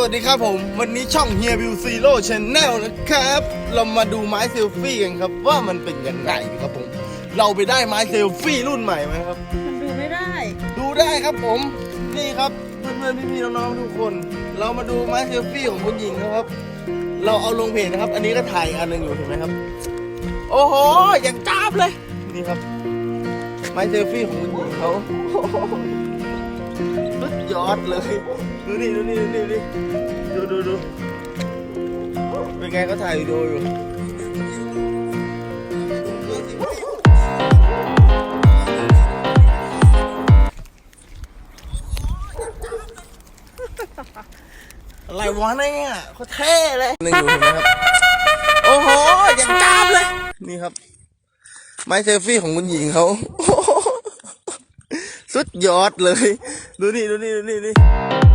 สวัสดีครับผม วันนี้ช่องเฮียบิวซีโร่ชแนลนะครับ เรามาดูไม้เซลฟี่กันครับ ว่ามันเป็นยังไงครับผม เราไปได้ไม้เซลฟี่รุ่นใหม่ไหมครับ มันดูไม่ได้ ดูได้ครับผม นี่ครับเพื่อนๆพี่ๆน้องๆทุกคน เรามาดูไม้เซลฟี่ของคุณหญิงนะครับ เราเอาลงเพจนะครับ อันนี้ก็ถ่ายอันหนึงอยู่เห็นไหมครับ โอ้โหอย่างจ้าบเลย นี่ครับ ไม้เซลฟี่ของคุณหญิงเขา สุดยอดเลย ดูนี่ดูนี่ดูนี่ดูดูดูเป็นไงก็ถ่ายวิดีโออยู่อะไรวะเนี่ยเขาเท่เลยหนึ่งอยู่เห็นไหมครับ โอ้โห อย่างจ้าบเลย นี่ครับ ไม้เซลฟี่ของคุณหญิงเขา สุดยอดเลย ดูนี่ดูนี่ดูนี่นี่